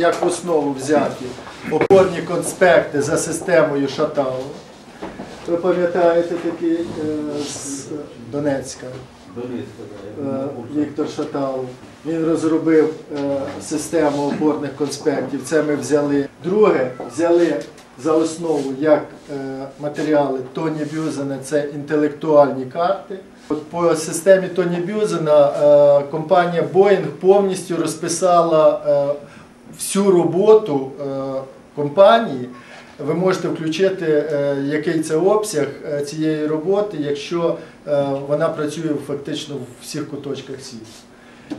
як в основу взяті опорні конспекти за системою Шатау. Ви пам'ятаєте такий е, з Донецька е, Віктор Шатау. Він розробив е, систему опорних конспектів. Це ми взяли. Друге, взяли за основу як е, матеріали Тоні Бюзена, це інтелектуальні карти. От по системі Тоні Бюзена е, компанія Boeing повністю розписала е, всю роботу е, компанії. Ви можете включити, е, який це обсяг е, цієї роботи, якщо вона працює фактично в всіх куточках світу.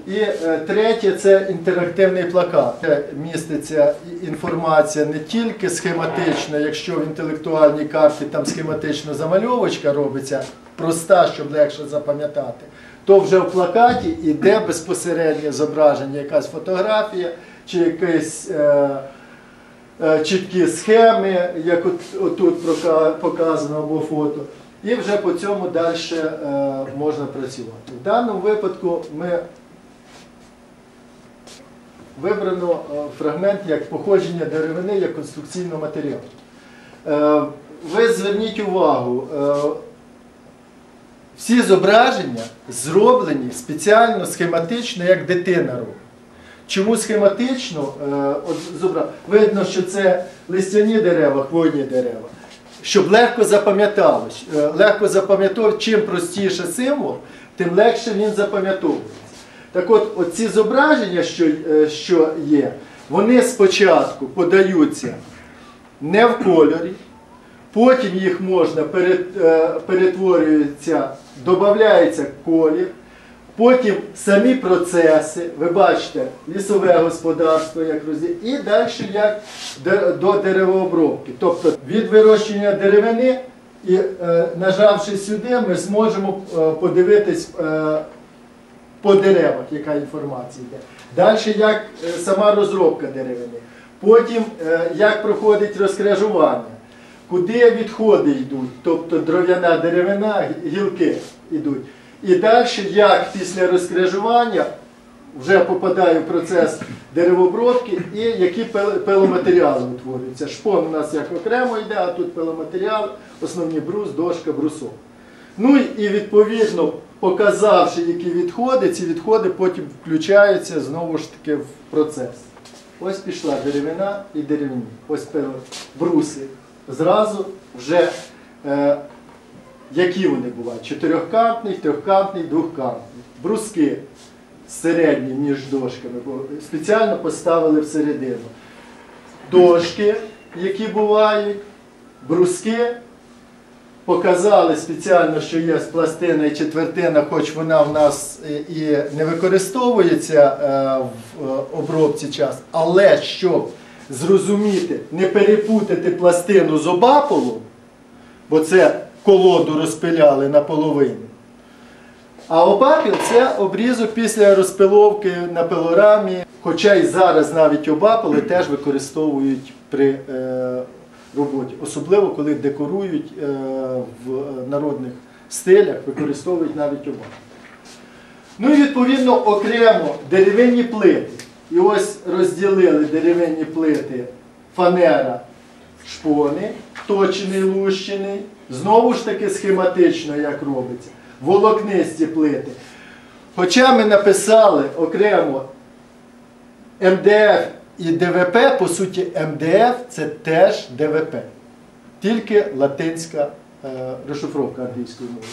І третє це інтерактивний плакат. Де міститься інформація не тільки схематична, якщо в інтелектуальній карті там схематична замальовочка робиться, проста, щоб легше запам'ятати, то вже в плакаті йде безпосереднє зображення, якась фотографія чи якесь. Е, е, чіткі схеми, як от, отут показано або фото, і вже по цьому далі можна працювати. В даному випадку ми вибрано е, фрагмент як походження деревини як конструкційного матеріалу. Е, Ви зверніть увагу, е, всі зображення зроблені спеціально схематично, як дитина робить. Чому схематично? Е, Видно, що це листяні дерева, хвойні дерева. Щоб легко запам'яталось. Е, Легко запам'ятовувати, чим простіше символ, тим легше він запам'ятовується. Так от, оці зображення, що, е, що є, вони спочатку подаються не в кольорі, потім їх можна перет- перетворюється, додається колір, потім самі процеси, ви бачите, лісове господарство, як розділ, і далі як до деревообробки. Тобто від вирощення деревини і е, нажавши сюди, ми зможемо е, подивитись. е, по деревах, яка інформація йде. Далі як сама розробка деревини. Потім як проходить розкряжування, куди відходи йдуть, тобто дров'яна деревина, гілки йдуть. І далі як після розкряжування вже попадає в процес деревообробки і які пиломатеріали утворюються. Шпон у нас як окремо йде, а тут пиломатеріал, основні брус, дошка, брусок. Ну і відповідно, показавши, які відходи, ці відходи потім включаються знову ж таки в процес. Ось пішла деревина і деревні. Ось пило- бруси. Зразу вже е, які вони бувають? Чотирьохкантний, трьохкантний, двохкантний. Бруски середні між дошками, бо спеціально поставили всередину. Дошки, які бувають, бруски показали спеціально, що є пластина і четвертина, хоч вона в нас і- і не використовується е, в е, обробці час, але щоб зрозуміти, не перепутати пластину з обаполом, бо це колоду розпиляли наполовину. А обапіл це обрізок після розпиловки на пилорамі. Хоча і зараз навіть обапили теж використовують при е, роботі. Особливо коли декорують е, в народних стилях, використовують навіть обапил. Ну і відповідно окремо деревинні плити. І ось розділили деревинні плити фанера шпони, точений, лущений. Знову ж таки схематично, як робиться. Волокнисті плити. Хоча ми написали окремо МДФ і ДВП, по суті, МДФ це теж ДВП. Тільки латинська е, розшифровка англійської мови.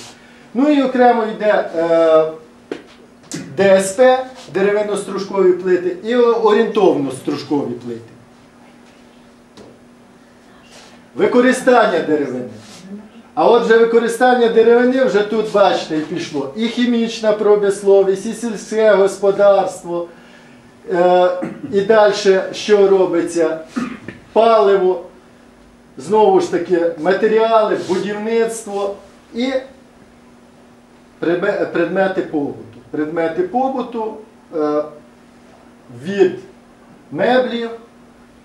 Ну і окремо йде е, ДСП, деревинно-стружкові плити, і орієнтовно-стружкові плити. Використання деревини. А отже, використання деревини вже тут, бачите, і пішло. І хімічна промисловість, і сільське господарство. Е, і далі що робиться? Паливо, знову ж таки, матеріали, будівництво і предмети побуту. Предмети побуту е, від меблів,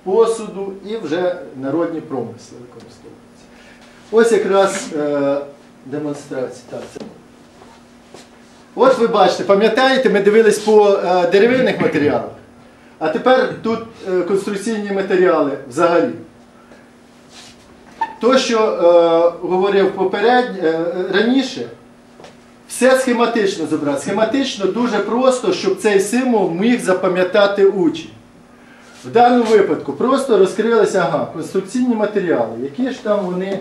посуду і вже народні промисли використовуються. Ось якраз е, демонстрація. Так, це. От ви бачите, пам'ятаєте, ми дивились по е, деревинних матеріалах. А тепер тут е, конструкційні матеріали взагалі. То, що е, говорив попередньо, е, раніше, все схематично зобразити. Схематично дуже просто, щоб цей символ міг запам'ятати учень. В даному випадку просто розкрилися ага, конструкційні матеріали. Які ж там вони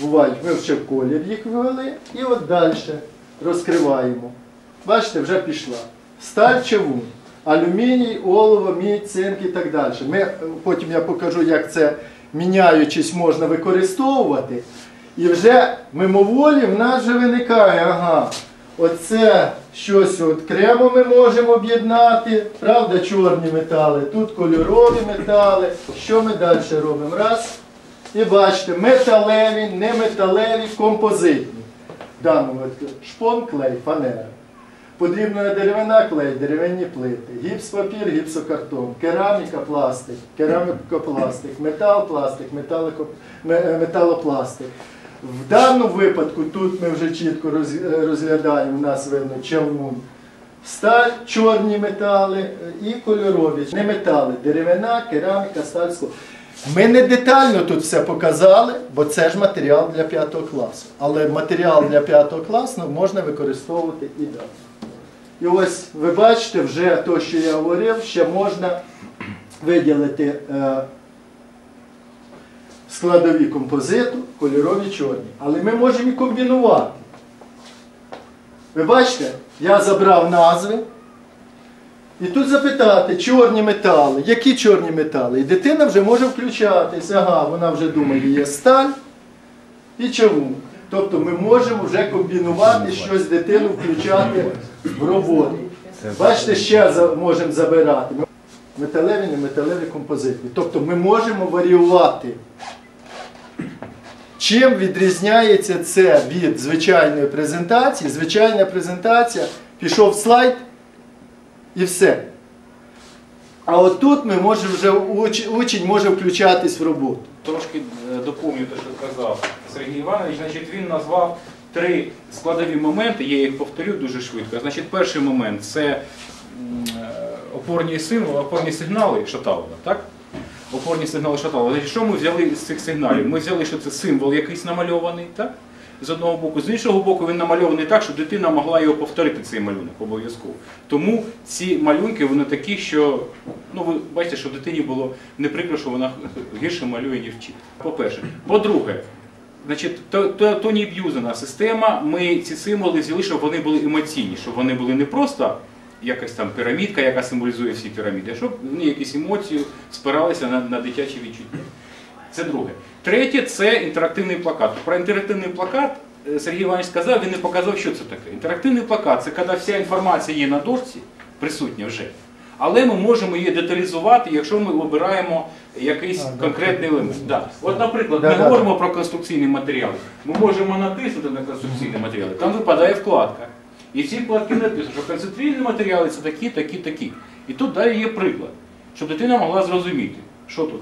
бувають? Ми колір їх ввели і от далі розкриваємо. Бачите, вже пішла. Сталь чавун, алюміній, олово, мідь, цинк і так далі. Ми, потім я покажу, як це міняючись можна використовувати. І вже мимоволі в нас вже виникає, ага, оце щось окремо ми можемо об'єднати, правда, чорні метали, тут кольорові метали. Що ми далі робимо? Раз. І бачите, металеві, неметалеві, композитні. В випадку шпон, клей, фанера. Подрібна деревина, клей, деревинні плити, гіпс, папір, гіпсокартон, кераміка, пластик, керамікопластик, метал, пластик, металопластик. В даному випадку тут ми вже чітко е, розглядаємо, у нас видно чавун, сталь, чорні метали е, і кольорові. Не метали, деревина, кераміка, сталь, скло. Ми не детально тут все показали, бо це ж матеріал для 5 класу. Але матеріал для 5 класу можна використовувати і далі. І ось ви бачите, вже те, що я говорив, ще можна виділити е, складові композиту, кольорові чорні. Але ми можемо і комбінувати. Ви бачите, я забрав назви. І тут запитати, чорні метали, які чорні метали? І дитина вже може включатись, ага, вона вже думає, є сталь і чавун. Тобто ми можемо вже комбінувати щось дитину включати в роботу. Бачите, ще можемо забирати. Металеві, не металеві композитні. Тобто ми можемо варіювати. Чим відрізняється це від звичайної презентації? Звичайна презентація, пішов слайд і все. А от тут ми можемо вже учень може включатись в роботу. Трошки е, доповню те, що казав Сергій Іванович. Значить, він назвав три складові моменти, я їх повторю дуже швидко. Значить, перший момент це е, опорні символи, опорні сигнали Шаталова, так? Опорні сигнали. Значить, що ми взяли з цих сигналів? Ми взяли, що це символ якийсь намальований, так? З одного боку, з іншого боку, він намальований так, щоб дитина могла його повторити, цей малюнок обов'язково. Тому ці малюнки вони такі, що ну ви бачите, що дитині було не прикро, що вона гірше малює, ніж вчить. По-перше. По-друге, значить, то, б'юзена система. Ми ці символи взяли, щоб вони були емоційні, щоб вони були не просто якась там пірамідка, яка символізує всі піраміди, щоб вони якісь емоції спиралися на, на дитячі відчуття. Це друге. Третє це інтерактивний плакат. Про інтерактивний плакат е, Сергій Іванович сказав, він не показав, що це таке. Інтерактивний плакат це коли вся інформація є на дошці, присутня вже. Але ми можемо її деталізувати, якщо ми обираємо якийсь А, конкретний елемент. Да. От, наприклад, Да, ми да, говоримо про конструкційні матеріали. Ми можемо натиснути на конструкційні матеріали, там випадає вкладка. І всі вкладки написано, що концентрійні матеріали це такі, такі, такі. І тут далі є приклад, щоб дитина могла зрозуміти, що тут,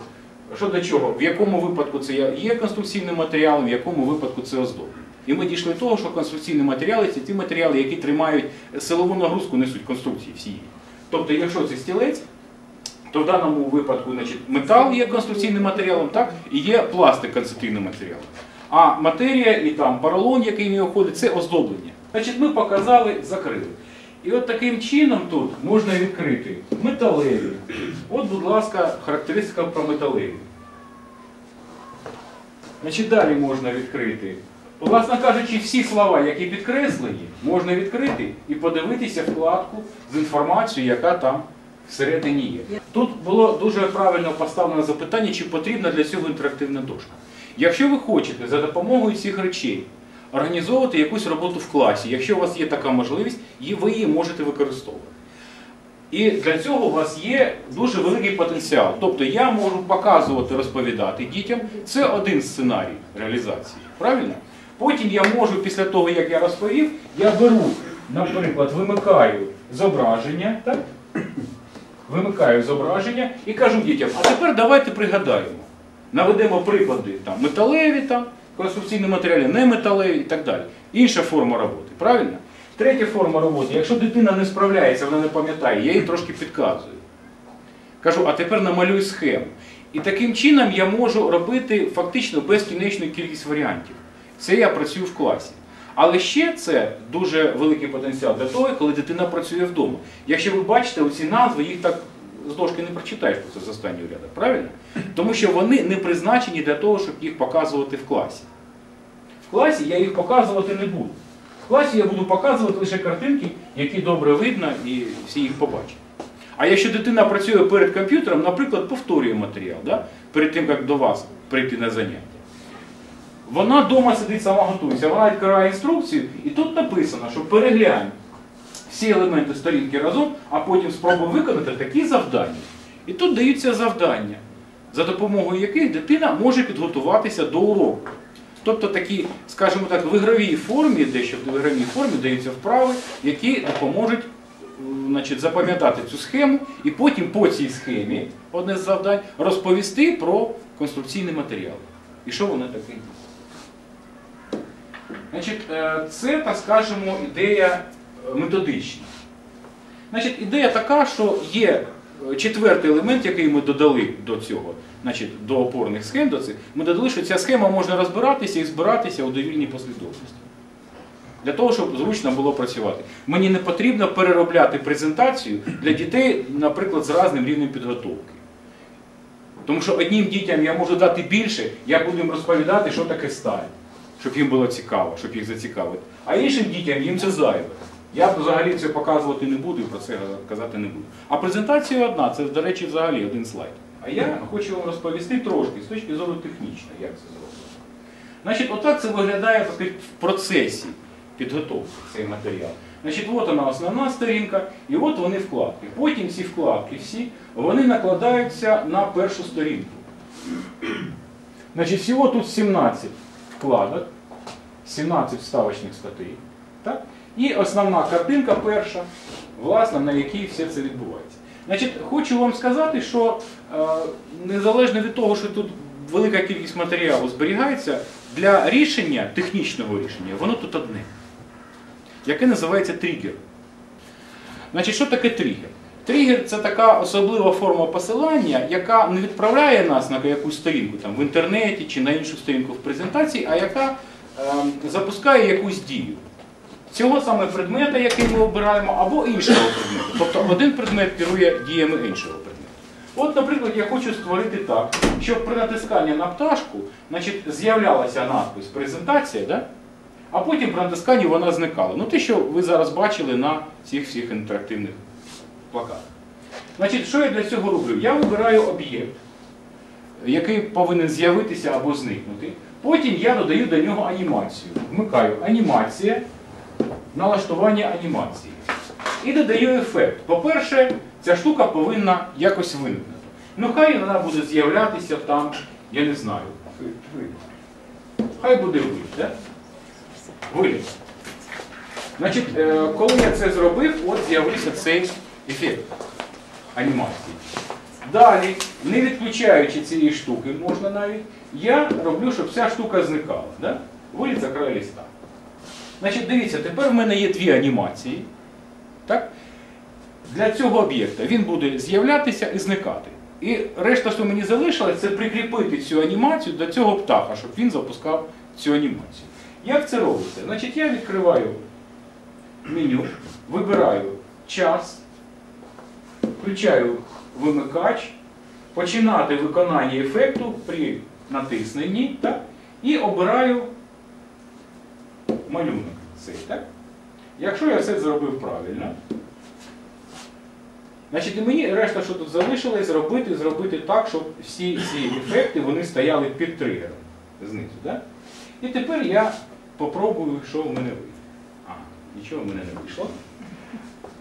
що до чого, в якому випадку це є конструкційним матеріалом, в якому випадку це оздоблення. І ми дійшли до того, що конструкційні матеріали це ті матеріали, які тримають силову нагрузку, несуть конструкції всієї. Тобто, якщо це стілець, то в даному випадку значить, метал є конструкційним матеріалом, так, і є пластик конструкційним матеріалом. А матерія і там поролон, який в нього входить, це оздоблення. Значить, ми показали, закрили. І от таким чином тут можна відкрити металеві. От, будь ласка, характеристика про металеві. Значить, далі можна відкрити. Власне кажучи, всі слова, які підкреслені, можна відкрити і подивитися вкладку з інформацією, яка там всередині є. Тут було дуже правильно поставлено запитання, чи потрібна для цього інтерактивна дошка. Якщо ви хочете за допомогою цих речей організовувати якусь роботу в класі, якщо у вас є така можливість, і ви її можете використовувати. І для цього у вас є дуже великий потенціал. Тобто я можу показувати, розповідати дітям. Це один сценарій реалізації. Правильно? Потім я можу, після того, як я розповів, я беру, наприклад, вимикаю зображення, так? вимикаю зображення і кажу дітям, а тепер давайте пригадаємо. Наведемо приклади там, металеві, там, конструкційні матеріали, не металеві і так далі. Інша форма роботи, правильно? Третя форма роботи. Якщо дитина не справляється, вона не пам'ятає, я їй трошки підказую. Кажу, а тепер намалюй схему. І таким чином я можу робити фактично безкінечну кількість варіантів. Це я працюю в класі. Але ще це дуже великий потенціал для того, коли дитина працює вдома. Якщо ви бачите оці назви, їх так з дошки не прочитаєш просто з останнього ряду, правильно? Тому що вони не призначені для того, щоб їх показувати в класі. В класі я їх показувати не буду. В класі я буду показувати лише картинки, які добре видно і всі їх побачать. А якщо дитина працює перед комп'ютером, наприклад, повторює матеріал, да? перед тим, як до вас прийти на заняття. Вона вдома сидить сама готується, вона відкриває інструкцію, і тут написано, що переглянь всі елементи сторінки разом, а потім спробуй виконати такі завдання. І тут даються завдання, за допомогою яких дитина може підготуватися до уроку. Тобто такі, скажімо так, в ігровій формі, дещо в ігровій формі даються вправи, які допоможуть значить, запам'ятати цю схему і потім по цій схемі, одне з завдань, розповісти про конструкційний матеріал. І що воно таке? Значить, е, це, так скажемо, ідея методична. Значить, ідея така, що є е, четвертий елемент, який ми додали до цього, значить, до опорних схем, до цих, ми додали, що ця схема можна розбиратися і збиратися у довільній послідовності. Для того, щоб зручно було працювати. Мені не потрібно переробляти презентацію для дітей, наприклад, з різним рівнем підготовки. Тому що одним дітям я можу дати більше, я буду їм розповідати, що таке сталь, щоб їм було цікаво, щоб їх зацікавити. А іншим дітям їм це зайве. Я взагалі це показувати не буду і про це казати не буду. А презентація одна, це, до речі, взагалі один слайд. А я хочу вам розповісти трошки з точки зору технічної, як це зроблено. Значить, отак це виглядає так сказати, в процесі підготовки цей матеріал. Значить, от вона основна сторінка, і от вони вкладки. Потім ці вкладки всі вони накладаються на першу сторінку. Значить, всього тут 17 вкладок, 17 вставочних статей. Так? І основна картинка перша, власне, на якій все це відбувається. Значить, хочу вам сказати, що е, незалежно від того, що тут велика кількість матеріалу зберігається, для рішення, технічного рішення, воно тут одне, яке називається тригер. Значить, що таке тригер? Тригер це така особлива форма посилання, яка не відправляє нас на якусь сторінку там, в інтернеті чи на іншу сторінку в презентації, а яка е, запускає якусь дію. Цього саме предмета, який ми обираємо, або іншого предмету. Тобто один предмет керує діями іншого предмету. От, наприклад, я хочу створити так, щоб при натисканні на пташку значить, з'являлася надпис презентація, да? а потім при натисканні вона зникала. Ну те, що ви зараз бачили на цих всіх інтерактивних плакатах. Значить, що я для цього роблю? Я вибираю об'єкт, який повинен з'явитися або зникнути. Потім я додаю до нього анімацію. Вмикаю анімація, налаштування анімації. І додаю ефект. По-перше, ця штука повинна якось виникнути. Ну хай вона буде з'являтися там, я не знаю. Хай буде вид, да? Виліз. Значить, е, коли я це зробив, от з'явився цей ефект анімації. Далі, не відключаючи цієї штуки, можна навіть, я роблю, щоб ця штука зникала. Да? Виліз за край листа. Значить, дивіться, тепер в мене є дві анімації. Так? Для цього об'єкта він буде з'являтися і зникати. І решта, що мені залишилось, це прикріпити цю анімацію до цього птаха, щоб він запускав цю анімацію. Як це робиться? Значить, я відкриваю меню, вибираю час, включаю вимикач, починати виконання ефекту при натисненні так? і обираю малюнок цей. Так? Якщо я все зробив правильно, значить мені решта, що тут залишилось, зробити, зробити так, щоб всі ці ефекти вони стояли під тригером знизу. Так? І тепер я попробую, що в мене вийде. А, нічого в мене не вийшло.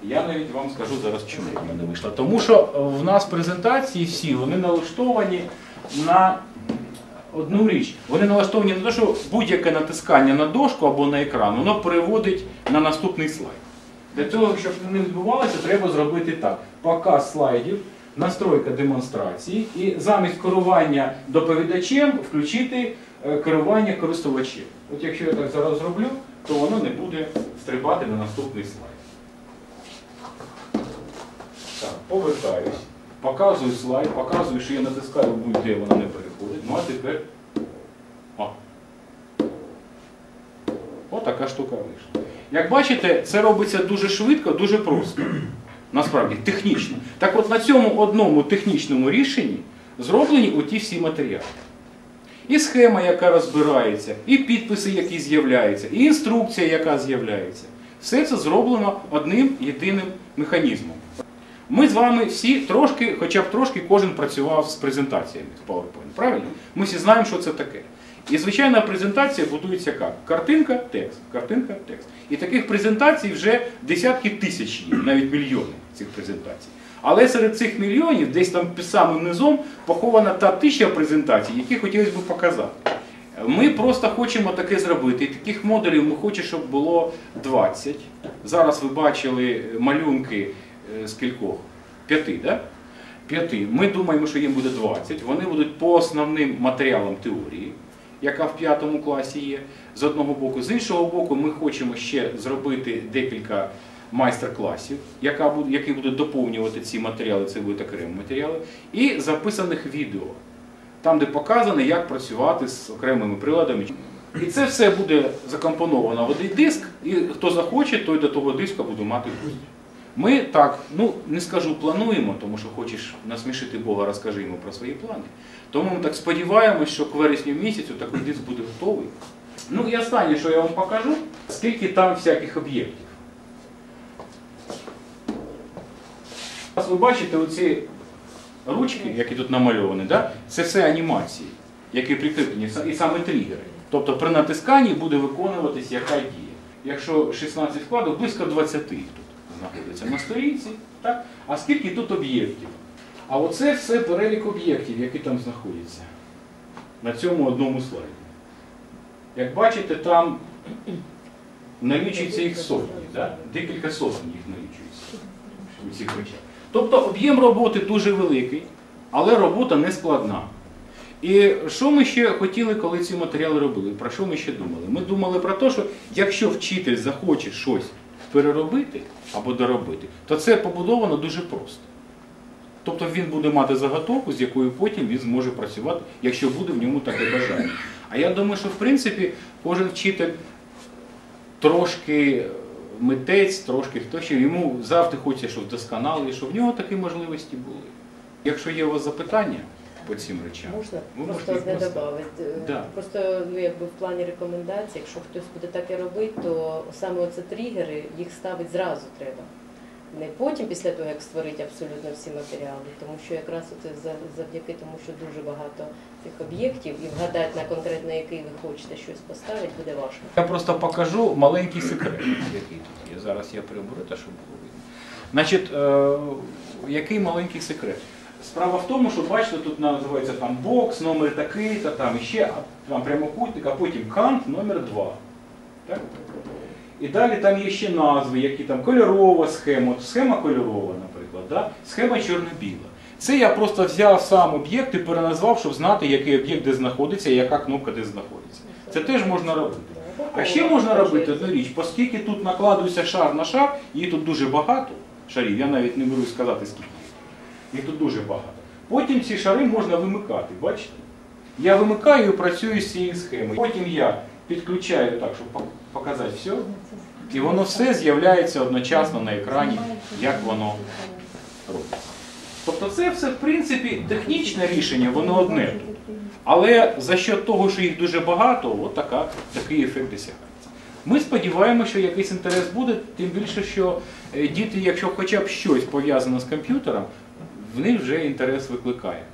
Я навіть вам скажу зараз, чому в мене вийшло. Тому що в нас презентації всі вони налаштовані на одну річ. Вони налаштовані на те, що будь-яке натискання на дошку або на екран, воно переводить на наступний слайд. Для того, щоб не відбувалося, треба зробити так. Показ слайдів, настройка демонстрації і замість керування доповідачем включити е, керування користувачем. От якщо я так зараз зроблю, то воно не буде стрибати на наступний слайд. Так, повертаюсь, показую слайд, показую, що я натискаю будь-де воно не переходить. Ну а тепер. О. Отака штука вийшла. Як бачите, це робиться дуже швидко, дуже просто. Насправді, технічно. Так от на цьому одному технічному рішенні зроблені оті всі матеріали. І схема, яка розбирається, і підписи, які з'являються, і інструкція, яка з'являється. Все це зроблено одним єдиним механізмом. Ми з вами всі трошки, хоча б трошки, кожен працював з презентаціями в PowerPoint. Правильно? Ми всі знаємо, що це таке. І звичайна презентація будується як? Картинка, текст, картинка, текст. І таких презентацій вже десятки тисяч є, навіть мільйони цих презентацій. Але серед цих мільйонів, десь там самим низом, похована та тисяча презентацій, які хотілося б показати. Ми просто хочемо таке зробити. І таких модулів ми хочемо, щоб було 20. Зараз ви бачили малюнки з кількох? П'яти, да? П'яти. Ми думаємо, що їм буде 20. Вони будуть по основним матеріалам теорії, яка в п'ятому класі є, з одного боку. З іншого боку, ми хочемо ще зробити декілька майстер-класів, які будуть доповнювати ці матеріали, це будуть окремі матеріали, і записаних відео, там, де показано, як працювати з окремими приладами. І це все буде закомпоновано в один диск, і хто захоче, той до того диска буде мати. Ми так, ну не скажу плануємо, тому що хочеш насмішити Бога, розкажи йому про свої плани. Тому ми так сподіваємось, що к вересню місяцю такий диск буде готовий. Ну і останнє, що я вам покажу, скільки там всяких об'єктів. Зараз ви бачите оці ручки, які тут намальовані, да? це все анімації, які прикріплені, і саме тригери. Тобто при натисканні буде виконуватись яка дія. Якщо 16 вкладок, близько 20 тут знаходиться на сторінці. Так? А скільки тут об'єктів? А оце все перелік об'єктів, які там знаходяться на цьому одному слайді. Як бачите, там налічується їх сотні, да? декілька сотень їх налічується у цих речах. Тобто об'єм роботи дуже великий, але робота не складна. І що ми ще хотіли, коли ці матеріали робили? Про що ми ще думали? Ми думали про те, що якщо вчитель захоче щось переробити або доробити, то це побудовано дуже просто. Тобто він буде мати заготовку, з якою потім він зможе працювати, якщо буде в ньому таке бажання. А я думаю, що в принципі кожен вчитель трошки митець, трошки хто ще йому завжди хочеться, щоб вдосконали, щоб в нього такі можливості були. Якщо є у вас запитання по цим речам, Можна ви просто одне додати. Да. Просто ну, якби в плані рекомендацій, якщо хтось буде таке робити, то саме оце тригери їх ставити зразу треба. Не потім, після того, як створити абсолютно всі матеріали, тому що якраз це завдяки тому, що дуже багато цих об'єктів і вгадати на конкретно який ви хочете щось поставити, буде важко. Я просто покажу маленький секрет, який тут є. Зараз я приберу те, щоб було видно. Значить, е, який маленький секрет? Справа в тому, що бачите, тут називається там бокс, номер такий-то, там іще там прямокутник, а потім кант номер 2. Так? І далі там є ще назви, які там кольорова схема, От схема кольорова, наприклад, да? схема чорно-біла. Це я просто взяв сам об'єкт і переназвав, щоб знати, який об'єкт де знаходиться і яка кнопка де знаходиться. Це теж можна робити. А ще можна робити одну річ, оскільки тут накладується шар на шар, їх тут дуже багато шарів, я навіть не беру сказати скільки. Їх тут дуже багато. Потім ці шари можна вимикати, бачите? Я вимикаю і працюю з цією схемою. Потім я підключаю так, щоб показати все. І воно все з'являється одночасно на екрані, як воно робиться. Тобто це все, в принципі, технічне рішення, воно одне. Але за счет того, що їх дуже багато, така, такий ефект досягається. Ми сподіваємося, що якийсь інтерес буде, тим більше, що е, діти, якщо хоча б щось пов'язане з комп'ютером, в них вже інтерес викликає.